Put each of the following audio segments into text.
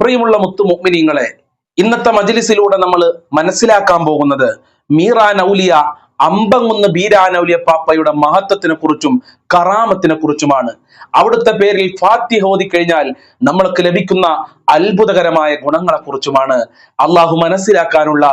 പ്രിയമുള്ള മുത്തു മുഅ്മിനീങ്ങളെ ഇന്നത്തെ മജിലിസിലൂടെ നമ്മൾ മനസ്സിലാക്കാൻ പോകുന്നത് മീറ ഔലിയ അമ്പങ്ങുന്ന് ബീരാൻ ഔലിയ പാപ്പയുടെ മഹത്വത്തിനെ കുറിച്ചും കറാമത്തിനെ കുറിച്ചുമാണ് അവിടുത്തെ പേരിൽ ഫാത്തിഹ ഓതി കഴിഞ്ഞാൽ നമ്മൾക്ക് ലഭിക്കുന്ന അത്ഭുതകരമായ ഗുണങ്ങളെ കുറിച്ചുമാണ് അള്ളാഹു മനസ്സിലാക്കാനുള്ള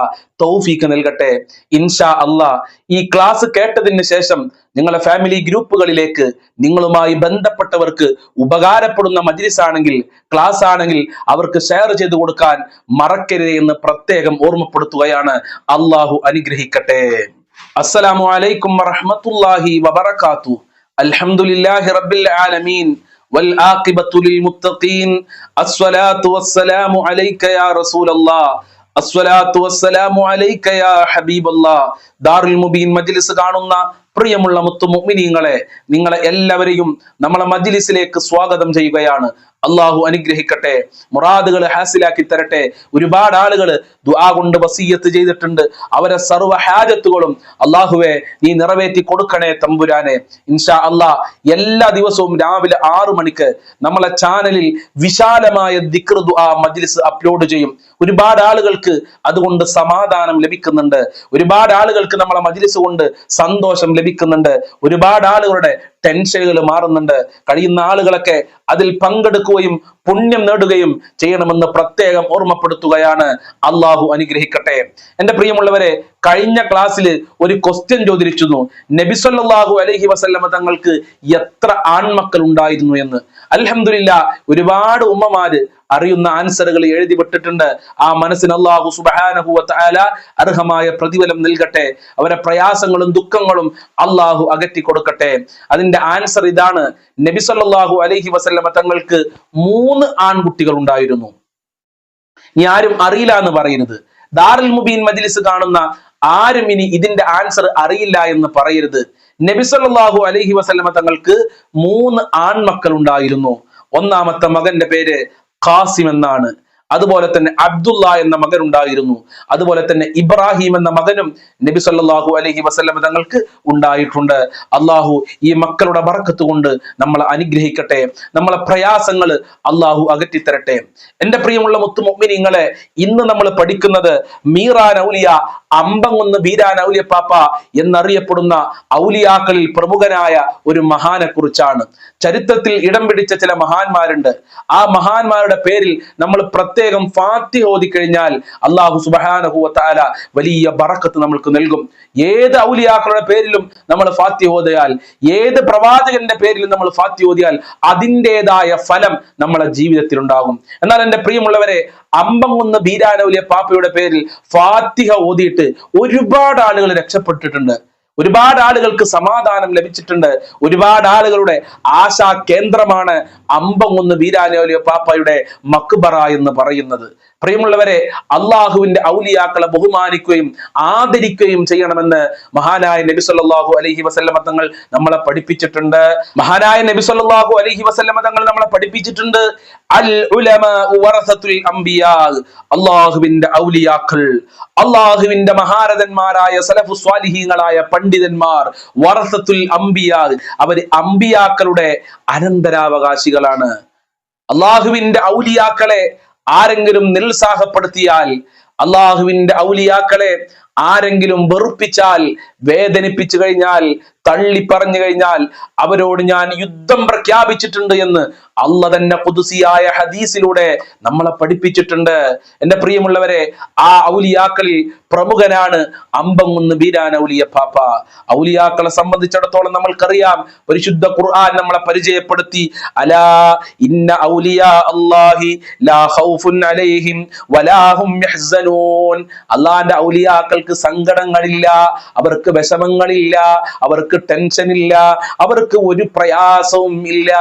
തൗഫീക്ക് നൽകട്ടെ. ഇൻഷാ അള്ളാ ഈ ക്ലാസ് കേട്ടതിന് ശേഷം നിങ്ങളെ ഫാമിലി ഗ്രൂപ്പുകളിലേക്ക് നിങ്ങളുമായി ബന്ധപ്പെട്ടവർക്ക് ഉപകാരപ്പെടുന്ന മജ്ലിസ് ആണെങ്കിൽ ക്ലാസ് ആണെങ്കിൽ അവർക്ക് ഷെയർ ചെയ്തു കൊടുക്കാൻ മറക്കരുത് എന്ന് പ്രത്യേകം ഓർമ്മപ്പെടുത്തുകയാണ്. അള്ളാഹു അനുഗ്രഹിക്കട്ടെ. അസ്സലാമു അലൈക്കും വറഹ്മത്തുള്ളാഹി വബറകാതു അൽഹംദുലില്ലാഹി റബ്ബിൽ ആലമീൻ. വൽ ആഖിബത്തു മുത്തഖീൻ. അസ്സലാത്തു വസ്സലാമു അലൈക യാ റസൂലല്ലാഹ്. അസ്സലാത്തു വസ്സലാമു അലൈക യാ ഹബീബല്ലാഹ്. ദാറുൽ മുബീൻ മജ്ലിസ് കാണുന്ന പ്രിയമുള്ള മുത്തു മുഅ്മിനീങ്ങളെ നിങ്ങളെ എല്ലാവരെയും നമ്മളെ മജ്ലിസിലേക്ക് സ്വാഗതം ചെയ്യുകയാണ്. അള്ളാഹു അനുഗ്രഹിക്കട്ടെ മുറാദുകൾ ഹാസിലാക്കി തരട്ടെ. ഒരുപാട് ആളുകൾ ദുആ കൊണ്ട് വസീയത്ത് ചെയ്തിട്ടുണ്ട്. അവരെ സർവ ഹാജത്തുകളും അള്ളാഹുവെ നീ നിറവേറ്റി കൊടുക്കണേ തമ്പുരാനെ. ഇൻഷാ അള്ളാ എല്ലാ ദിവസവും രാവിലെ ആറു മണിക്ക് നമ്മളെ ചാനലിൽ വിശാലമായ ദിക്ർ ദുആ മജ്ലിസ് അപ്ലോഡ് ചെയ്യും. ഒരുപാട് ആളുകൾക്ക് അതുകൊണ്ട് സമാധാനം ലഭിക്കുന്നുണ്ട്. ഒരുപാട് ആളുകൾക്ക് നമ്മളെ മജ്ലിസ് കൊണ്ട് സന്തോഷം ലഭിക്കുന്നുണ്ട്. ഒരുപാട് ആളുകളുടെ ടെൻഷനുകൾ മാറുന്നുണ്ട്. കഴിയുന്ന ആളുകളൊക്കെ അതിൽ പങ്കെടുക്കുകയും പുണ്യം നേടുകയും ചെയ്യണമെന്ന് പ്രത്യേകം ഓർമ്മപ്പെടുത്തുകയാണ്. അള്ളാഹു അനുഗ്രഹിക്കട്ടെ. എന്റെ പ്രിയമുള്ളവരെ കഴിഞ്ഞ ക്ലാസ്സിൽ ഒരു ക്വസ്റ്റ്യൻ ചോദിച്ചിരുന്നു. നബിസ്വല്ലാഹു അലഹി വസല്ലമ തങ്ങൾക്ക് എത്ര ആൺമക്കൾ ഉണ്ടായിരുന്നു എന്ന്. അലഹമില്ല ഒരുപാട് ഉമ്മമാര് അറിയുന്ന ആൻസറുകൾ എഴുതി വിട്ടിട്ടുണ്ട് ആ മനസ്സിന് അള്ളാഹു സുബാനഹു തആല അർഹമായ പ്രതിഫലം നൽകട്ടെ. അവരെ പ്രയാസങ്ങളും ദുഃഖങ്ങളും അള്ളാഹു അകറ്റി കൊടുക്കട്ടെ അതിന്റെ ആൻസർ ഇതാണ്. നബി സല്ലല്ലാഹു അലൈഹി വസല്ലമ തങ്ങൾക്ക് മൂന്ന് ആൺകുട്ടികൾ ഉണ്ടായിരുന്നു. ഇനി ആരും അറിയില്ല എന്ന് പറയരുത്. ദാറുൽ മുബീൻ മജ്ലിസ് കാണുന്ന ആരും ഇനി ഇതിന്റെ ആൻസർ അറിയില്ല എന്ന് പറയരുത്. നബി അലഹി അലൈഹി വസല്ലമ തങ്ങൾക്ക് മൂന്ന് ആൺമക്കൾ ഉണ്ടായിരുന്നു. ഒന്നാമത്തെ മകന്റെ പേര് ഖാസിം എന്നാണ് അതുപോലെ തന്നെ അബ്ദുള്ള എന്ന മകൻ ഉണ്ടായിരുന്നു അതുപോലെ തന്നെ ഇബ്രാഹിം എന്ന മകനും നബി സല്ലാഹു അലഹി വസ്ലം തങ്ങൾക്ക് ഉണ്ടായിട്ടുണ്ട്. അള്ളാഹു ഈ മക്കളുടെ വറക്കത്ത് കൊണ്ട് നമ്മളെ അനുഗ്രഹിക്കട്ടെ. നമ്മളെ പ്രയാസങ്ങൾ അള്ളാഹു അകറ്റിത്തരട്ടെ. എന്റെ പ്രിയമുള്ള മുത്തു മുഅ്മിനീങ്ങളെ ഇന്ന് നമ്മൾ പഠിക്കുന്നത് മീറാൻ ഔലിയ അമ്പങ്ങുന്ന് ബീരാൻ ഔലിയ പാപ്പ എന്നറിയപ്പെടുന്ന ഔലിയാക്കളിൽ പ്രമുഖനായ ഒരു മഹാനെ കുറിച്ചാണ് ചരിത്രത്തിൽ ഇടം പിടിച്ച ചില മഹാന്മാരുണ്ട്. ആ മഹാന്മാരുടെ പേരിൽ നമ്മൾ പ്രത്യേകം ഫാത്തി ഓതി കഴിഞ്ഞാൽ അള്ളാഹു സുബാനഹുല വലിയ ബറക്കത്ത് നമ്മൾക്ക് നൽകും. ഏത് ഔലിയാക്കളുടെ പേരിലും നമ്മൾ ഫാത്തി ഓതയാൽ ഏത് പ്രവാചകന്റെ പേരിലും നമ്മൾ ഫാത്തി ഓതിയാൽ അതിന്റെതായ ഫലം നമ്മളെ ജീവിതത്തിൽ ഉണ്ടാകും. എന്നാൽ എന്റെ പ്രിയമുള്ളവരെ അമ്പങ്ങുന്ന ബീരാനൗലിയ പാപ്പയുടെ പേരിൽ ഫാത്തിഹ ഓതിയിട്ട് ഒരുപാട് ആളുകൾ രക്ഷപ്പെട്ടിട്ടുണ്ട്. ഒരുപാട് ആളുകൾക്ക് സമാധാനം ലഭിച്ചിട്ടുണ്ട്. ഒരുപാട് ആളുകളുടെ ആശാ കേന്ദ്രമാണ് അമ്പങ്ങുന്ന് ബീരാനോലിയ പാപ്പയുടെ മക്ബറ എന്ന് പറയുന്നത്. പ്രിയമുള്ളവരെ അള്ളാഹുവിന്റെ ഔലിയാക്കളെ ബഹുമാനിക്കുകയും ആദരിക്കുകയും ചെയ്യണമെന്ന് മഹാനായ നബി സല്ലാഹു അലഹി വസല്ലമ തങ്ങൾ നമ്മളെ പഠിപ്പിച്ചിട്ടുണ്ട്. മഹാനായ നബി സല്ലാഹു അലഹി വസല്ലമ തങ്ങൾ നമ്മളെ പഠിപ്പിച്ചിട്ടുണ്ട്. അൽ ഉലമ വറസത്തുൽ അംബിയാ. അള്ളാഹുവിന്റെ ഔലിയാക്കൾ അള്ളാഹുവിന്റെ മഹാരഥന്മാരായ സലഫു സ്വാലിഹീങ്ങളായ പണ്ഡിതന്മാർ വറസത്തുൽ അംബിയാ. അവർ അംബിയാക്കളുടെ അനന്തരാവകാശികളാണ്. അള്ളാഹുവിന്റെ ഔലിയാക്കളെ ആരെങ്കിലും നിരുത്സാഹപ്പെടുത്തിയാൽ അള്ളാഹുവിന്റെ ഔലിയാക്കളെ ആരെങ്കിലും വെറുപ്പിച്ചാൽ വേദനിപ്പിച്ചു കഴിഞ്ഞാൽ തള്ളി പറഞ്ഞു കഴിഞ്ഞാൽ അവരോട് ഞാൻ യുദ്ധം പ്രഖ്യാപിച്ചിട്ടുണ്ട് എന്ന് അല്ല തന്നെ പുതുസിയായ ഹദീസിലൂടെ നമ്മളെ പഠിപ്പിച്ചിട്ടുണ്ട്. എന്റെ പ്രിയമുള്ളവരെ ആ ഔലിയാക്കളിൽ പ്രമുഖനാണ് അമ്പങ്ങുന്ന് ബീരാൻ ഔലിയ പാപ്പ. ഔലിയാക്കളെ സംബന്ധിച്ചിടത്തോളം നമ്മൾക്കറിയാം പരിശുദ്ധ ഖുർആൻ നമ്മളെ പരിചയപ്പെടുത്തി അലാ ഇന്ന ഔലിയാ അല്ലാഹി ലാ ഖൗഫുൻ അലൈഹിം വലാ ഹും യഹ്സനൂൻ. അള്ളാന്റെ ഔലിയാക്കൾക്ക് സങ്കടങ്ങളില്ല അവർക്ക് വിഷമങ്ങളില്ല അവർക്ക് ടെൻഷൻ ഇല്ല അവർക്ക് ഒരു പ്രയാസവും ഇല്ല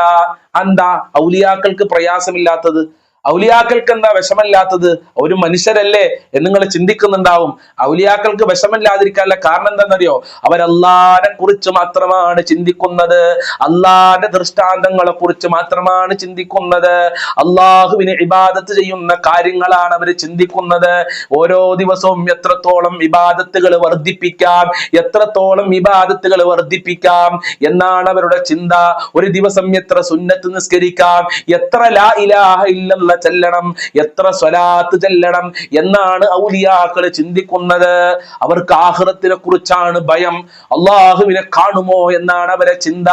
എന്താ ഔലിയാക്കൾക്ക് പ്രയാസമില്ലാത്തത്? ഔലിയാക്കൾക്ക് എന്താ വിഷമമില്ലാത്തത്? ഒരു മനുഷ്യരല്ലേ എന്ന് നിങ്ങൾ ചിന്തിക്കുന്നുണ്ടാവും. ഔലിയാക്കൾക്ക് വിഷമമില്ലാതിരിക്കാനുള്ള കാരണം എന്താണെന്നറിയോ? അവരല്ലാനെ കുറിച്ച് മാത്രമാണ് ചിന്തിക്കുന്നത്. അല്ലാന്റെ ദൃഷ്ടാന്തങ്ങളെ കുറിച്ച് മാത്രമാണ് ചിന്തിക്കുന്നത്. അള്ളാഹുവിന് ഇബാദത്ത് ചെയ്യുന്ന കാര്യങ്ങളാണ് അവർ ചിന്തിക്കുന്നത്. ഓരോ ദിവസവും എത്രത്തോളം ഇബാദത്തുകൾ വർദ്ധിപ്പിക്കാം എത്രത്തോളം ഇബാദത്തുകൾ വർദ്ധിപ്പിക്കാം എന്നാണ് അവരുടെ ചിന്ത. ഒരു ദിവസം എത്ര സുന്നത്ത് നിസ്കരിക്കാം എത്ര ലാ ഇലാഹ ഇല്ലല്ല ചെല്ലണം? എത്ര സ്വലാത്ത് ചെല്ലണം? എന്നാണ് ഔലിയാക്കൾ ചിന്തിക്കുന്നത്. അവർക്ക് ആഹ്റത്തിനെ കുറിച്ചാണ് ഭയം. അള്ളാഹുവിനെ കാണുമോ എന്നാണ് അവരെ ചിന്ത.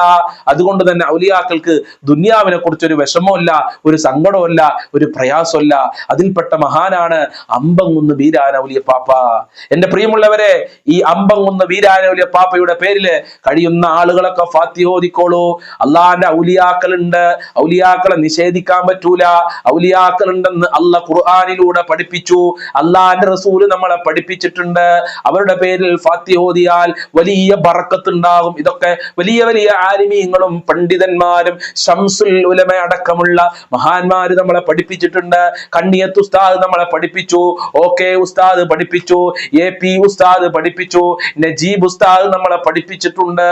അതുകൊണ്ട് തന്നെ ഔലിയാക്കൾക്ക് ദുന്യാവിനെ കുറിച്ച് ഒരു വിഷമമല്ല ഒരു സങ്കടമല്ല ഒരു പ്രയാസമല്ല. അതിൽപ്പെട്ട മഹാനാണ് അമ്പങ്ങുന്ന് വീരാനൗലിയ പാപ്പ എന്റെ പ്രിയമുള്ളവരെ ഈ അമ്പങ്ങുന്ന് വീരാനൗലിയ പാപ്പയുടെ പേരിൽ കഴിയുന്ന ആളുകളൊക്കെ ഫാത്തിഹോദിക്കോളൂ അള്ളാന്റെ ഔലിയാക്കളുണ്ട്. ഔലിയാക്കളെ നിഷേധിക്കാൻ പറ്റൂല. ഔലിയാക്കളുണ്ടെന്ന് അല്ല ഖുർആാനിലൂടെ പഠിപ്പിച്ചു. അള്ളാന്റെ റസൂൽ നമ്മളെ പഠിപ്പിച്ചിട്ടുണ്ട്. അവരുടെ പേരിൽ ഫാത്തി ഓതിയാൽ വലിയ ബറക്കത്തുണ്ടാകും. ഇതൊക്കെ വലിയ വലിയ ആലിമീങ്ങളും പണ്ഡിതന്മാരും ഷംസുൽ ഉലമ അടക്കമുള്ള മഹാന്മാര് നമ്മളെ പഠിപ്പിച്ചിട്ടുണ്ട്. കണ്ണിയത്ത് ഉസ്താദ് നമ്മളെ പഠിപ്പിച്ചു. ഓക്കെ ഉസ്താദ് പഠിപ്പിച്ചു. എ പി ഉസ്താദ് പഠിപ്പിച്ചു. നജീബ് ഉസ്താദ് നമ്മളെ പഠിപ്പിച്ചിട്ടുണ്ട്.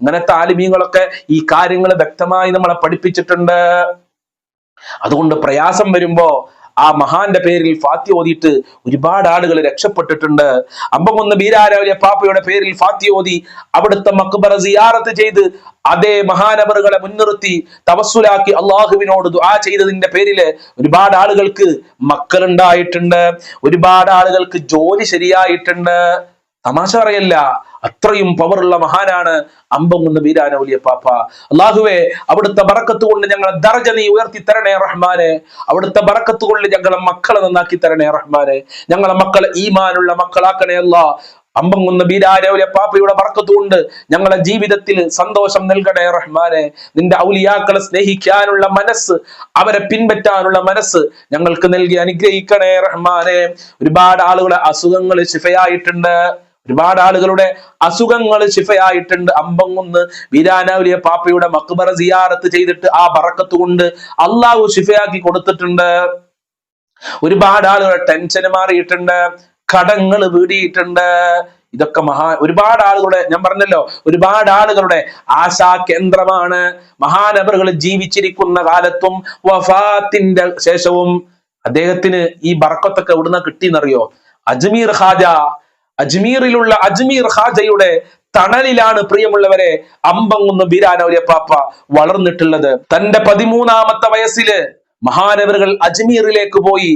ഇങ്ങനത്തെ ആലിമീങ്ങളൊക്കെ ഈ കാര്യങ്ങൾ വ്യക്തമായി നമ്മളെ പഠിപ്പിച്ചിട്ടുണ്ട്. അതുകൊണ്ട് പ്രയാസം വരുമ്പോ ആ മഹാന്റെ പേരിൽ ഫാത്തി ഓതിയിട്ട് ഒരുപാട് ആളുകൾ രക്ഷപ്പെട്ടിട്ടുണ്ട്. അമ്പമൊന്ന് ബീരാരാവിലെ പാപ്പയുടെ പേരിൽ ഫാത്തി ഓതി അവിടുത്തെ മക്ബറ സിയാറത്ത് ചെയ്ത് അതേ മഹാനവറുകളെ മുൻനിർത്തി തവസ്സുലാക്കി അള്ളാഹുവിനോട് ദുആ ചെയ്തതിന്റെ പേരിൽ ഒരുപാട് ആളുകൾക്ക് മക്കളുണ്ടായിട്ടുണ്ട്. ഒരുപാട് ആളുകൾക്ക് ജോലി ശരിയായിട്ടുണ്ട്. തമാശ പറയല്ല. അത്രയും പവറുള്ള മഹാനാണ് അമ്പങ്ങുന്ന വീരാനൗലിയ പാപ്പ. അള്ളാഹുവെ അവിടുത്തെ ബറക്കത്ത് കൊണ്ട് ഞങ്ങളെ ദർജ നീ ഉയർത്തി തരണേ റഹ്മാനെ. അവിടുത്തെ ബറക്കത്ത് കൊണ്ട് ഞങ്ങളെ മക്കളെ നന്നാക്കി തരണേ റഹ്മാനെ. ഞങ്ങളെ മക്കളെ ഈമാനുള്ള മക്കളാക്കണേ അല്ലാ. അമ്പങ്ങുന്ന ബീരാരൗലിയ പാപ്പയുടെ ബർക്കത്ത് കൊണ്ട് ഞങ്ങളെ ജീവിതത്തിൽ സന്തോഷം നൽകണേ റഹ്മാനെ. നിന്റെ ഔലിയാക്കളെ സ്നേഹിക്കാനുള്ള മനസ്സ് അവരെ പിൻപറ്റാനുള്ള മനസ്സ് ഞങ്ങൾക്ക് നൽകി അനുഗ്രഹിക്കണേ റഹ്മാനെ. ഒരുപാട് ആളുകളെ അസുഖങ്ങൾ ശിഫയായിട്ടുണ്ട്. ഒരുപാട് ആളുകളുടെ അസുഖങ്ങൾ ശിഫയായിട്ടുണ്ട്. അമ്പങ്ങുന്ന് വീരാനൗലിയ പാപ്പയുടെ മക്ബറ സിയാറത്ത് ചെയ്തിട്ട് ആ ബറക്കത്ത് കൊണ്ട് അള്ളാഹു ശിഫയാക്കി കൊടുത്തിട്ടുണ്ട്. ഒരുപാട് ആളുകളുടെ ടെൻഷൻ മാറിയിട്ടുണ്ട്. കടങ്ങൾ വീടിയിട്ടുണ്ട്. ഇതൊക്കെ മഹാ ഒരുപാട് ആളുകളുടെ ഞാൻ പറഞ്ഞല്ലോ ഒരുപാട് ആളുകളുടെ ആശാ കേന്ദ്രമാണ്. മഹാനവറുകൾ ജീവിച്ചിരിക്കുന്ന കാലത്തും വഫാത്തിന്റെ ശേഷവും അദ്ദേഹത്തിന് ഈ ബറക്കത്തൊക്കെ എവിടുന്ന കിട്ടിയെന്നറിയോ അജ്മീർ ഖാജ അജ്മീറിലുള്ള അജ്മീർ ഹാജയുടെ തണലിലാണ് പ്രിയമുള്ളവരെ അമ്പങ്ങുന്ന പാപ്പ വളർന്നിട്ടുള്ളത്. തന്റെ പതിമൂന്നാമത്തെ വയസ്സിൽ മഹാനവറുകൾ അജ്മീറിലേക്ക് പോയി.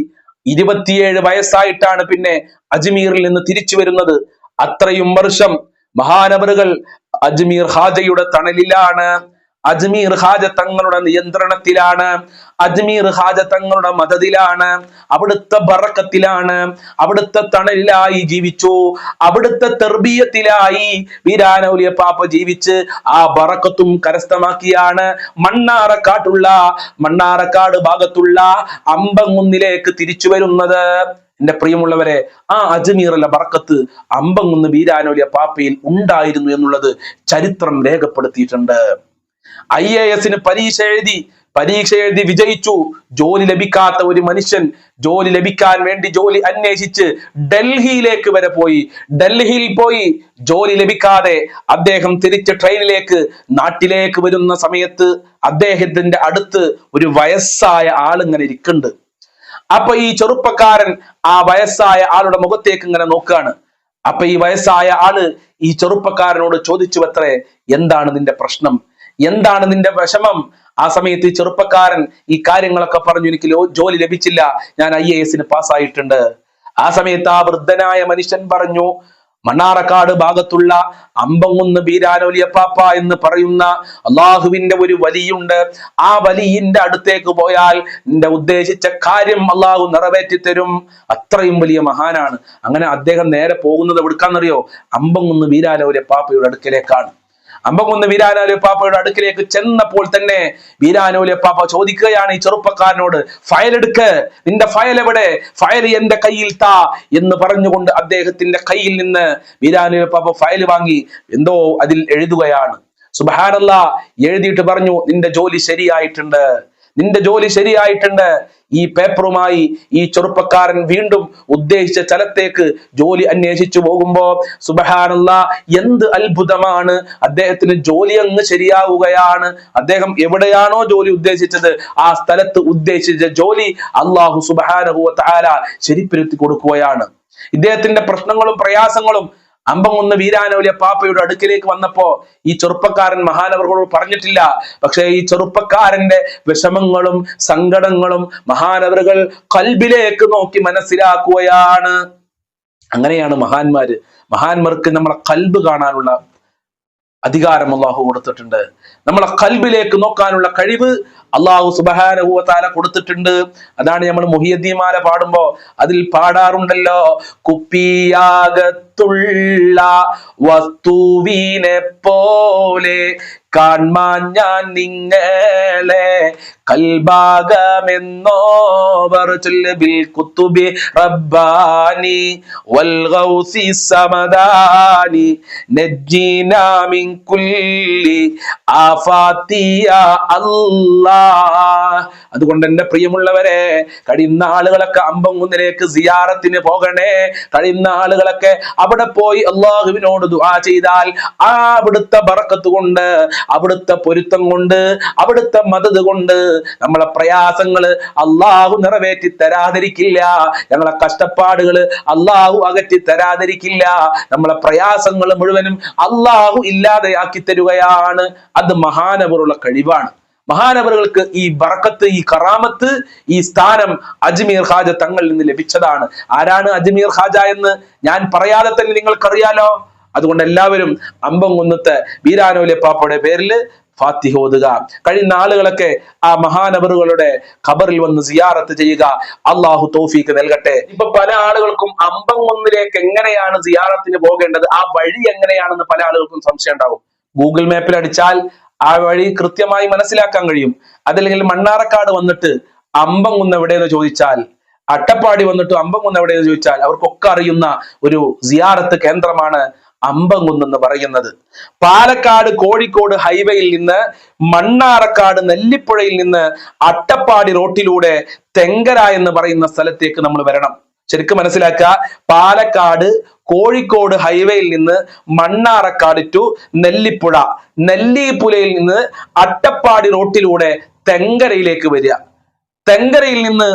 ഇരുപത്തിയേഴ് വയസ്സായിട്ടാണ് പിന്നെ അജ്മീറിൽ നിന്ന് തിരിച്ചു വരുന്നത്. അത്രയും വർഷം മഹാനവറുകൾ അജ്മീർ ഹാജയുടെ തണലിലാണ്. അജ്മീർ ഹാജ തങ്ങളുടെ നിയന്ത്രണത്തിലാണ്. അജ്മീർ ഹാജ തങ്ങളുടെ മതത്തിലാണ് അവിടുത്തെ ബറക്കത്തിലാണ്. അവിടുത്തെ തണലിലായി ജീവിച്ചു. അവിടുത്തെ തെർബീയത്തിലായി വീരാനൗലിയ പാപ്പ ജീവിച്ച് ആ ബറക്കത്തും കരസ്ഥമാക്കിയാണ്. മണ്ണാറക്കാട്ടുള്ള മണ്ണാറക്കാട് ഭാഗത്തുള്ള അമ്പങ്ങുന്നിലേക്ക് തിരിച്ചു വരുന്നത്. എന്റെ പ്രിയമുള്ളവരെ ആ അജ്മീറിലെ ബറക്കത്ത് അമ്പങ്ങുന്ന് വീരാനോലിയ പാപ്പയിൽ ഉണ്ടായിരുന്നു എന്നുള്ളത് ചരിത്രം രേഖപ്പെടുത്തിയിട്ടുണ്ട്. ഐ എ എസിന് പരീക്ഷ എഴുതി. പരീക്ഷ എഴുതി വിജയിച്ചു. ജോലി ലഭിക്കാത്ത ഒരു മനുഷ്യൻ ജോലി ലഭിക്കാൻ വേണ്ടി ജോലി അന്വേഷിച്ച് ഡൽഹിയിലേക്ക് വരെ പോയി. ഡൽഹിയിൽ പോയി. ജോലി ലഭിക്കാതെ അദ്ദേഹം തിരിച്ച് ട്രെയിനിലേക്ക് നാട്ടിലേക്ക് വരുന്ന സമയത്ത് അദ്ദേഹത്തിന്റെ അടുത്ത് ഒരു വയസ്സായ ആളിങ്ങനെ ഇരിക്കുന്നുണ്ട്. അപ്പൊ ഈ ചെറുപ്പക്കാരൻ ആ വയസ്സായ ആളുടെ മുഖത്തേക്ക് ഇങ്ങനെ നോക്കുകയാണ്. അപ്പൊ ഈ വയസ്സായ ആൾ ഈ ചെറുപ്പക്കാരനോട് ചോദിച്ചു അത്രേ എന്താണ് നിന്റെ പ്രശ്നം? എന്താണ് നിന്റെ വിഷമം? ആ സമയത്ത് ഈ ചെറുപ്പക്കാരൻ ഈ കാര്യങ്ങളൊക്കെ പറഞ്ഞു എനിക്ക് ജോലി ലഭിച്ചില്ല. ഞാൻ ഐ എ എസിന് പാസ്സായിട്ടുണ്ട്. ആ സമയത്ത് ആ വൃദ്ധനായ മനുഷ്യൻ പറഞ്ഞു മണ്ണാറക്കാട് ഭാഗത്തുള്ള അമ്പങ്ങുന്ന് ബീരാനോലിയപ്പാപ്പ എന്ന് പറയുന്ന അള്ളാഹുവിന്റെ ഒരു വലിയുണ്ട്. ആ വലിയിന്റെ അടുത്തേക്ക് പോയാൽ നിന്റെ ഉദ്ദേശിച്ച കാര്യം അള്ളാഹു നിറവേറ്റി തരും അത്രയും വലിയ മഹാനാണ്. അങ്ങനെ അദ്ദേഹം നേരെ പോകുന്നത് എവിടുക്കാന്നറിയോ? അമ്പങ്ങുന്ന് ബീരാനോലിയപ്പാപ്പയുടെ അടുക്കലേക്കാണ്. അമ്പകുന്ന് വീരാനോലെ പാപ്പയുടെ അടുക്കിലേക്ക് ചെന്നപ്പോൾ തന്നെ വീരാനോലെ പാപ്പ ചോദിക്കുകയാണ് ഈ ചെറുപ്പക്കാരനോട് ഫയൽ എടുക്ക് നിന്റെ ഫയൽ എവിടെ? ഫയൽ എന്റെ കയ്യിൽ താ എന്ന് പറഞ്ഞുകൊണ്ട് അദ്ദേഹത്തിന്റെ കയ്യിൽ നിന്ന് വീരാനോലെ പാപ്പ ഫയൽ വാങ്ങി. എന്തോ അതിൽ എഴുതുകയാണ്. സുബഹാനല്ല എഴുതിയിട്ട് പറഞ്ഞു നിന്റെ ജോലി ശരിയായിട്ടുണ്ട്. നിന്റെ ജോലി ശരിയായിട്ടുണ്ട്. ഈ പേപ്പറുമായി ഈ ചെറുപ്പക്കാരൻ വീണ്ടും ഉദ്ദേശിച്ച സ്ഥലത്തേക്ക് ജോലി അന്വേഷിച്ചു പോകുമ്പോ സുബഹാനുള്ള എന്ത് അത്ഭുതമാണ്? അദ്ദേഹത്തിന് ജോലി അങ്ങ് ശരിയാവുകയാണ്. അദ്ദേഹം എവിടെയാണോ ജോലി ഉദ്ദേശിച്ചത് ആ സ്ഥലത്ത് ഉദ്ദേശിച്ച ജോലി അള്ളാഹു സുബഹാനുഭവ താര ശരിപ്പെടുത്തി കൊടുക്കുകയാണ്. ഇദ്ദേഹത്തിന്റെ പ്രശ്നങ്ങളും പ്രയാസങ്ങളും അമ്പങ്ങുന്ന വീരാനവലിയ പാപ്പയുടെ അടുക്കിലേക്ക് വന്നപ്പോ ഈ ചെറുപ്പക്കാരൻ മഹാനവറുകളോട് പറഞ്ഞിട്ടില്ല. പക്ഷേ ഈ ചെറുപ്പക്കാരന്റെ വിഷമങ്ങളും സങ്കടങ്ങളും മഹാനവറുകൾ കൽബിലേക്ക് നോക്കി മനസ്സിലാക്കുകയാണ്. അങ്ങനെയാണ് മഹാന്മാര് മഹാന്മാർക്ക് നമ്മളെ കൽബ് കാണാനുള്ള അധികാരം അള്ളാഹു കൊടുത്തിട്ടുണ്ട്. നമ്മളെ കൽബിലേക്ക് നോക്കാനുള്ള കഴിവ് അള്ളാഹു സുബഹാനഹുവത്താല കൊടുത്തിട്ടുണ്ട്. അതാണ് നമ്മൾ മുഹിയദ്ദീമാല പാടുമ്പോ അതിൽ പാടാറുണ്ടല്ലോ. കുപ്പിയാകത്തുള്ള വസ്തുവിനെ പോലെ കാൺമാൻ ഞാൻ നിങ്ങളെ കൽഭാഗമെന്നോവർ ചൊല്ല് ബിൽ കുത്തുബി റബ്ബാനി വൽ ഗൗസി സമദാനി നജ്ജീനാ മിൻ കുല്ലി ആഫാത്തിയ അല്ലാഹ് അതുകൊണ്ട് എന്റെ പ്രിയമുള്ളവരെ കഴിയുന്ന ആളുകളൊക്കെ അമ്പങ്കുന്നിലേക്ക് സിയാറത്തിന് പോകണേ. കഴിയുന്ന ആളുകളൊക്കെ അവിടെ പോയി അള്ളാഹുവിനോട് ദുആ ചെയ്താൽ ആ അവിടുത്തെ ബറക്കത്ത് കൊണ്ട് അവിടുത്തെ പൊരുത്തം കൊണ്ട് അവിടുത്തെ മദത് കൊണ്ട് നമ്മളെ പ്രയാസങ്ങൾ അള്ളാഹു നിറവേറ്റി തരാതിരിക്കില്ല. ഞങ്ങളെ കഷ്ടപ്പാടുകൾ അള്ളാഹു അകറ്റി തരാതിരിക്കില്ല. നമ്മളെ പ്രയാസങ്ങൾ മുഴുവനും അള്ളാഹു ഇല്ലാതെയാക്കി തരുകയാണ്. അത് മഹാനവറുള്ള കഴിവാണ്. മഹാനവറുകൾക്ക് ഈ ബറക്കത്ത് ഈ കറാമത്ത് ഈ സ്ഥാനം അജ്മീർ ഹാജ തങ്ങളിൽ നിന്ന് ലഭിച്ചതാണ്. ആരാണ് അജ്മീർ ഹാജ എന്ന് ഞാൻ പറയാതെ തന്നെ നിങ്ങൾക്കറിയാലോ? അതുകൊണ്ട് എല്ലാവരും അമ്പം കുന്നത്ത് വീരാനോലെ പാപ്പയുടെ പേരിൽ ഫാത്തിഹ ഓതുക. കഴിയുന്ന ആളുകളൊക്കെ ആ മഹാനവറുകളുടെ ഖബറിൽ വന്ന് സിയാറത്ത് ചെയ്യുക. അള്ളാഹു തോഫീക്ക് നൽകട്ടെ. ഇപ്പൊ പല ആളുകൾക്കും അമ്പം ഒന്നിലേക്ക് എങ്ങനെയാണ് സിയാറത്തിന് പോകേണ്ടത്? ആ വഴി എങ്ങനെയാണെന്ന് പല ആളുകൾക്കും സംശയം ഉണ്ടാകും ഗൂഗിൾ മാപ്പിൽ അടിച്ചാൽ ആ വഴി കൃത്യമായി മനസ്സിലാക്കാൻ കഴിയും. അതല്ലെങ്കിൽ മണ്ണാറക്കാട് വന്നിട്ട് അമ്പംകുന്ന് എവിടെയെന്ന് ചോദിച്ചാൽ അട്ടപ്പാടി വന്നിട്ട് അമ്പംകുന്ന് എവിടെയെന്ന് ചോദിച്ചാൽ അവർക്കൊക്കെ അറിയുന്ന ഒരു സിയാറത്ത് കേന്ദ്രമാണ് അമ്പംകുന്ന് എന്ന് പറയുന്നത്. പാലക്കാട് കോഴിക്കോട് ഹൈവേയിൽ നിന്ന് മണ്ണാറക്കാട് നെല്ലിപ്പുഴയിൽ നിന്ന് അട്ടപ്പാടി റോട്ടിലൂടെ തെങ്കര എന്ന് പറയുന്ന സ്ഥലത്തേക്ക് നമ്മൾ വരണം. ശരിക്കും മനസ്സിലാക്കുക പാലക്കാട് കോഴിക്കോട് ഹൈവേയിൽ നിന്ന് മണ്ണാറക്കാട് ടു നെല്ലിപ്പുഴ. നെല്ലിപ്പുലയിൽ നിന്ന് അട്ടപ്പാടി റോട്ടിലൂടെ തെങ്കരയിലേക്ക് വരിക. തെങ്കരയിൽ നിന്ന്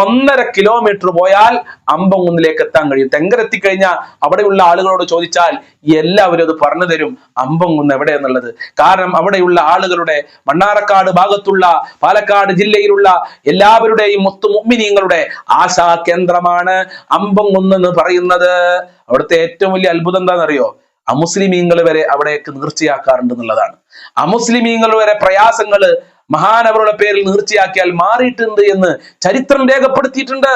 ഒന്നര കിലോമീറ്റർ പോയാൽ അമ്പംകുന്നിലേക്ക് എത്താൻ കഴിയും. തെങ്കര എത്തിക്കഴിഞ്ഞാൽ അവിടെയുള്ള ആളുകളോട് ചോദിച്ചാൽ എല്ലാവരും അത് പറഞ്ഞു തരും. എവിടെ എന്നുള്ളത് കാരണം അവിടെയുള്ള ആളുകളുടെ മണ്ണാറക്കാട് ഭാഗത്തുള്ള പാലക്കാട് ജില്ലയിലുള്ള എല്ലാവരുടെയും മുത്തു മുമ്മിനീങ്ങളുടെ ആശാ കേന്ദ്രമാണ് അമ്പംകുന്ന് എന്ന് പറയുന്നത്. അവിടുത്തെ ഏറ്റവും വലിയ അത്ഭുതം എന്താണെന്നറിയോ? അമുസ്ലിമീങ്ങൾ വരെ അവിടേക്ക് നീർച്ചയാക്കാറുണ്ട് എന്നുള്ളതാണ്. അമുസ്ലിമീങ്ങൾ വരെ പ്രയാസങ്ങൾ മഹാനവരുടെ പേരിൽ നീർച്ചയാക്കിയാൽ മാറിയിട്ടുണ്ട് എന്ന് ചരിത്രം രേഖപ്പെടുത്തിയിട്ടുണ്ട്.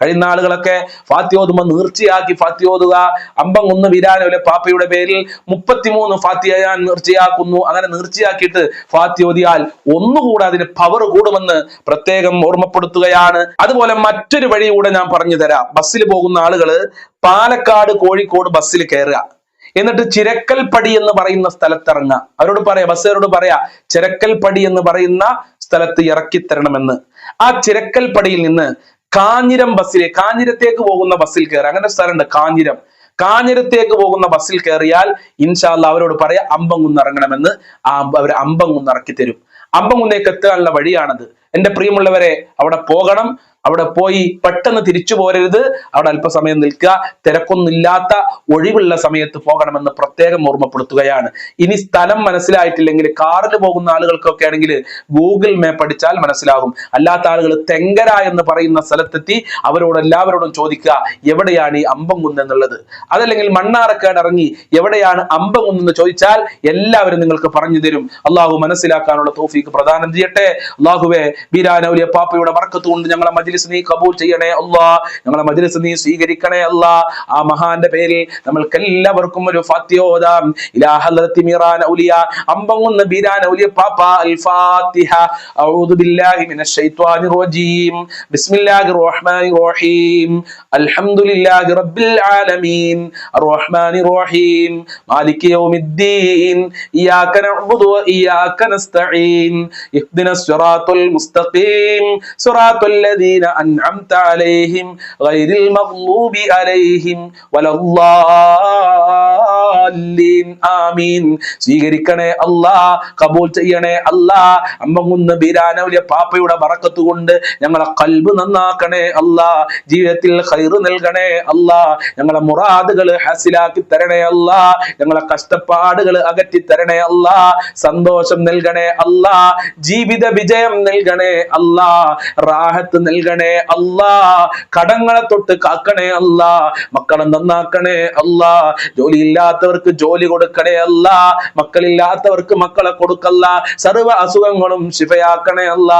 കഴിയുന്ന ആളുകളൊക്കെ ഫാത്തിയോതുമ നീർച്ചയാക്കി ഫാത്യോതുക അമ്പങ്ങൊന്ന് വിരാനോലെ പാപ്പയുടെ പേരിൽ മുപ്പത്തിമൂന്ന് ഫാത്തിയ നീർച്ചയാക്കുന്നു. അങ്ങനെ നീർച്ചയാക്കിയിട്ട് ഫാത്തിയോതിയാൽ ഒന്നുകൂടെ അതിന് പവർ കൂടുമെന്ന് പ്രത്യേകം ഓർമ്മപ്പെടുത്തുകയാണ്. അതുപോലെ മറ്റൊരു വഴി കൂടെ ഞാൻ പറഞ്ഞു തരാം ബസ്സിൽ പോകുന്ന ആളുകൾ പാലക്കാട് കോഴിക്കോട് ബസ്സിൽ കയറുക. എന്നിട്ട് ചിരക്കൽപ്പടി എന്ന് പറയുന്ന സ്ഥലത്തിറങ്ങുക. അവരോട് പറയാ? ബസ്സുകാരോട് പറയാ ചിരക്കൽപ്പടി എന്ന് പറയുന്ന സ്ഥലത്ത് ഇറക്കി തരണമെന്ന് ആ ചിരക്കൽപ്പടിയിൽ നിന്ന് കാഞ്ഞിരം ബസ്സിലെ കാഞ്ഞിരത്തേക്ക് പോകുന്ന ബസ്സിൽ കയറുക അങ്ങനെ സ്ഥലമുണ്ട് കാഞ്ഞിരം. കാഞ്ഞിരത്തേക്ക് പോകുന്ന ബസ്സിൽ കയറിയാൽ ഇൻഷാല്ല അവരോട് പറയാ അമ്പം ഇറങ്ങണമെന്ന് ആ അവർ അമ്പം ഇറക്കി തരും അമ്പം കുന്നേക്ക് എത്താനുള്ള വഴിയാണത്. എന്റെ പ്രിയമുള്ളവരെ അവിടെ പോകണം. അവിടെ പോയി പെട്ടെന്ന് തിരിച്ചു പോരരുത്. അവിടെ അല്പസമയം നിൽക്കുക. തിരക്കൊന്നുമില്ലാത്ത ഒഴിവുള്ള സമയത്ത് പോകണമെന്ന് പ്രത്യേകം ഓർമ്മപ്പെടുത്തുകയാണ്. ഇനി സ്ഥലം മനസ്സിലായിട്ടില്ലെങ്കിൽ കാറിൽ പോകുന്ന ആളുകൾക്കൊക്കെ ആണെങ്കിൽ ഗൂഗിൾ മാപ്പ് അടിച്ചാൽ മനസ്സിലാകും. അല്ലാത്ത ആളുകൾ തെങ്കര എന്ന് പറയുന്ന സ്ഥലത്തെത്തി അവരോട് എല്ലാവരോടും ചോദിക്കുക എവിടെയാണ് ഈ അമ്പംകുന്ന് എന്നുള്ളത്? അതല്ലെങ്കിൽ മണ്ണാറക്കാട് ഇറങ്ങി എവിടെയാണ് അമ്പംകുന്ന് എന്ന് ചോദിച്ചാൽ എല്ലാവരും നിങ്ങൾക്ക് പറഞ്ഞു തരും. അള്ളാഹു മനസ്സിലാക്കാനുള്ള തോഫീക്ക് പ്രദാനം ചെയ്യട്ടെ. അള്ളാഹുവെ ബീരാനൗലിയ പാപ്പയുടെ വർക്കത്ത് കൊണ്ട് ഞങ്ങളെ മജ്ലിസ് നീ കബൂൽ ചെയ്യണേ അല്ലാ. ഞങ്ങളെ മജ്ലിസ് നീ സ്വീകരിക്കണേ അല്ലാ. ആ മഹാന്റെ പേരിൽ നമ്മൾക്ക് എല്ലാവർക്കും ഒരു ഫാത്തിയോദാം ഇലാ ഹദ്റത്തി മീറാൻ ഔലിയ അമ്പങ്ങുന്ന ബീരാൻ ഔലിയ പാപ്പ. അൽ ഫാത്തിഹ അഊദു ബില്ലാഹി മിനശ് ശൈത്വാനിർ റജീം. ബിസ്മില്ലാഹിർ റഹ്മാനിർ റഹീം അൽഹംദുലില്ലാഹി റബ്ബിൽ ആലമീൻ. അർറഹ്മാനിർ റഹീം. മാലികി യൗമിദ്ദീൻ. ഇയ്യാക നഅ്ബുദു വഇയ്യാക നസ്തഈൻ. ഇഹ്ദിനസ് സിറാത്തുൽ മുസ്തഖീം സിറാത്തുൽ ലദീന الذين أنعمت عليهم غير المغضوب عليهم ولا الضالين ആമീൻ സ്വീകരിക്കണേ അല്ലാ കബൂൽ ചെയ്യണേ അല്ലാ അമ്മങ്ങുന്ന് ബിരാനൗലിയ പാപ്പയുടെ ബറക്കത്ത് കൊണ്ട് ഞങ്ങളെ കൽബ് നന്നാക്കണേ അല്ലാ ജീവിതത്തിൽ ഖൈറ് നൽകണേ അല്ലാ ഞങ്ങളെ മുറാദുകൾ ഹസിലാക്കി തരണേ അല്ലാ ഞങ്ങളെ കഷ്ടപ്പാടുകൾ അകറ്റി തരണേ അല്ലാ സന്തോഷം നൽകണേ അല്ലാ ജീവിത വിജയം നൽകണേ അല്ലാ റാഹത്ത് നൽകണേ അല്ലാ കടങ്ങളെ തൊട്ട് കാക്കണേ അല്ലാ മക്കളെ നന്നാക്കണേ അല്ല ജോലി ഇല്ലാത്തവർക്ക് ജോലി കൊടുക്കണേ അല്ല മക്കളില്ലാത്തവർക്ക് മക്കളെ കൊടുക്കല്ല സർവ അസുഖങ്ങളും ശിഫയാക്കണേ അല്ല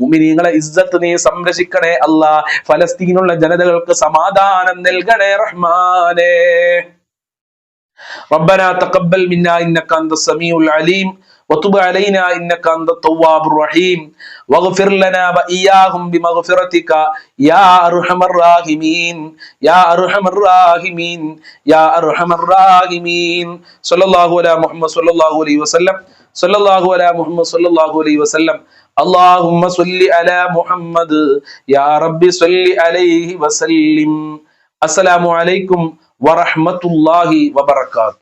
ഭൂമിനീങ്ങളെ ഇസ്സത്ത് നീ സംരക്ഷിക്കണേ അല്ല ഫലസ്തീനുള്ള ജനതകൾക്ക് സമാധാനം നൽകണേ റഹ്മാനേ. ربنا تقبل منا انك انت السميع العليم وتب علينا انك انت التواب الرحيم واغفر لنا واياهم بمغفرتك يا ارحم الراحمين يا ارحم الراحمين يا ارحم الراحمين صلى الله على محمد صلى الله عليه وسلم صلى الله على محمد صلى الله عليه وسلم اللهم صل على محمد يا رب صل عليه وسلم السلام عليكم ورحمة الله وبركاته